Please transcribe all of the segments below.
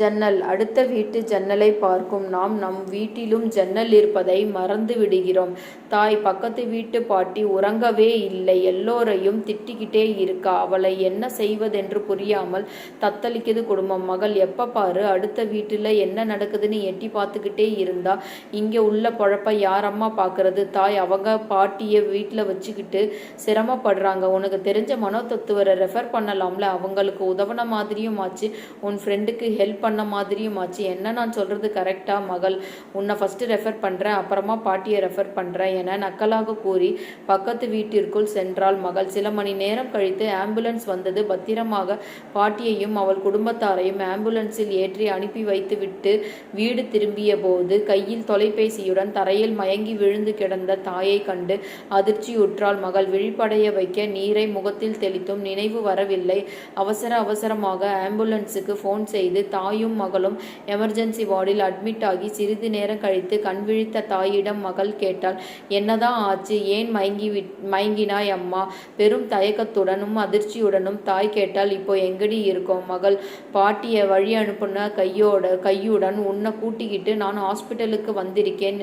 ஜன்னல் அடுத்த வீட்டு ஜன்னலை பார்க்கும் நாம் நம் வீட்டிலும் ஜன்னல் இருப்பதை மறந்து விடுகிறோம். தாய் பக்கத்து வீட்டு பாட்டி உறங்கவே இல்லை எல்லோரையும் திட்டிக்கிட்டே இருக்கா. அவளை என்ன செய்வதென்று புரியாமல் தத்தளிக்குது குடும்பம். மகள் எப்ப பாரு அடுத்த வீட்டுல என்ன நடக்குதுன்னு எட்டி பார்த்துக்கிட்டே இருந்தா இங்க உள்ள பொழப்ப யாரம்மா பார்க்கறது தாய் அவங்க பாட்டிய வீட்டில் வச்சுக்கிட்டு சிரமப்படுறாங்க. உனக்கு தெரிஞ்ச மனோதத்துவரை ரெஃபர் பண்ணலாம்ல. அவங்களுக்கு உதவன மாதிரியும் ஆச்சு உன் ஃப்ரெண்டுக்கு ஹெல்ப் பண்ண மாதிரியும் ஆச்சு. என்ன நான் சொல்றது கரெக்டா? மகள் உன்னை ஃபர்ஸ்ட் ரெஃபர் பண்றேன் அப்புறமா பாட்டியை ரெஃபர் பண்றேன் என நக்கலாக கூறி பக்கத்து வீட்டிற்குள் சென்றாள் மகள். சில மணி நேரம் கழித்து ஆம்புலன்ஸ் வந்தது. பத்திரமாக பாட்டியையும் அவள் குடும்பத்தாரையும் ஆம்புலன்ஸில் ஏற்றி அனுப்பி வைத்துவிட்டு வீடு திரும்பியபோது கையில் தொலைபேசியுடன் தரையில் மயங்கி விழுந்து கிடந்த தாயை கண்டு அதிர்ச்சியுற்றாள் மகள். விழிப்படைய வைக்க நீரை முகத்தில் தெளித்தும் நினைவு வரவில்லை. அவசர அவசரமாக ஆம்புலன்ஸுக்கு போன் செய்து தாய் தாயும் மகளும் எமர்ஜென்சி வார்டில் அட்மிட் ஆகி சிறிது நேரம் கழித்து கண்விழித்த தாயிடம் மகள் கேட்டாள் என்னதான் ஆச்சு? ஏன் மயங்கி மயங்கினாய் அம்மா? பெரும் தயக்கத்துடனும் அதிர்ச்சியுடனும் தாய் கேட்டால் இப்போ எங்கடி இருக்கோம் மகள்? பாட்டியை வழி அனுப்புன கையோட கையுடன் உன்னை கூட்டிக்கிட்டு நான் ஹாஸ்பிட்டலுக்கு வந்திருக்கேன்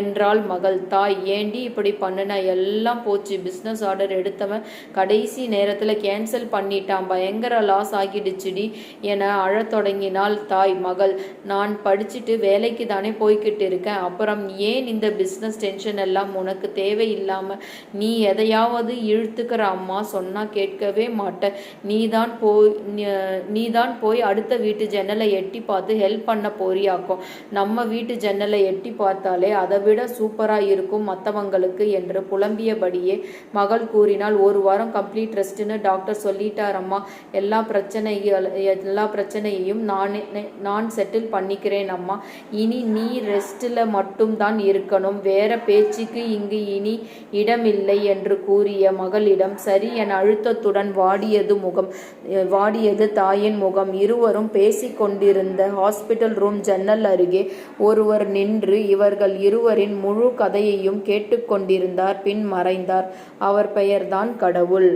என்றாள் மகள். தாய் ஏண்டி இப்படி பண்ணுன? எல்லாம் போச்சு. பிஸ்னஸ் ஆர்டர் எடுத்தவன் கடைசி நேரத்தில் கேன்சல் பண்ணிட்டான். பயங்கர லாஸ் ஆகிடுச்சுடி என அழத் தொடங்கினாள் தாய் மகள் நான் படிச்சுட்டு வேலைக்கு தானே போய்கிட்டு இருக்கேன் அப்புறம் ஏன் இந்த பிஸ்னஸ் டென்ஷன் எல்லாம் உனக்கு தேவையில்லாம நீ எதையாவது இழுத்துக்கிற அம்மா சொன்னா கேட்கவே மாட்ட நீதான் போய் நீ தான் போய் அடுத்த வீட்டு ஜன்னலை எட்டி பார்த்து ஹெல்ப் பண்ண போறியாக்கும். நம்ம வீட்டு ஜன்னலை எட்டி பார்த்தாலே அதை விட சூப்பராக இருக்கும் மற்றவங்களுக்கு என்று புலம்பியபடியே மகள் கூறினால் ஒரு வாரம் கம்ப்ளீட் ரெஸ்ட்னு டாக்டர் சொல்லிட்டாரம்மா எல்லா பிரச்சனைகள் எல்லா பிரச்சனையையும் நான் நான் செட்டில் பண்ணிக்கிறேன் அம்மா. இனி நீ ரெஸ்டில் மட்டும்தான் இருக்கணும். வேற பேச்சுக்கு இங்கு இனி இடமில்லை என்று கூறிய மகளிடம் சரி என அழுத்தத்துடன் வாடியது முகம் வாடியது தாயின் முகம். இருவரும் பேசிக்கொண்டிருந்த ஹாஸ்பிட்டல் ரூம் ஜன்னல் அருகே ஒருவர் நின்று இவர்கள் இருவரின் முழு கதையையும் கேட்டுக்கொண்டிருந்தார். பின் மறைந்தார். அவர் பெயர்தான் கடவுள்.